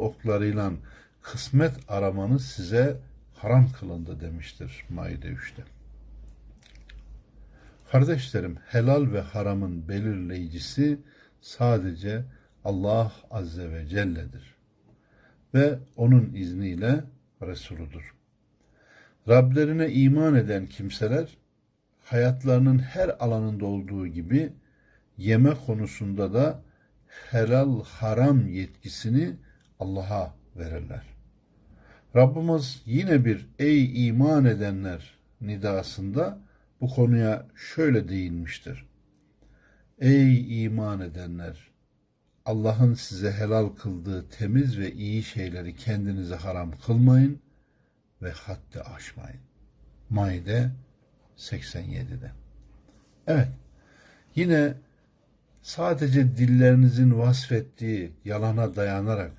oklarıyla kısmet aramanız size haram kılındı demiştir Maide 3'te. Kardeşlerim helal ve haramın belirleyicisi sadece Allah Azze ve Celle'dir. Ve onun izniyle Resuludur. Rablerine iman eden kimseler hayatlarının her alanında olduğu gibi yeme konusunda da helal haram yetkisini Allah'a verirler. Rabbimiz yine bir ey iman edenler nidasında bu konuya şöyle değinmiştir. Ey iman edenler! Allah'ın size helal kıldığı temiz ve iyi şeyleri kendinize haram kılmayın ve haddi aşmayın. Maide 87'de. Evet, yine sadece dillerinizin vasfettiği yalana dayanarak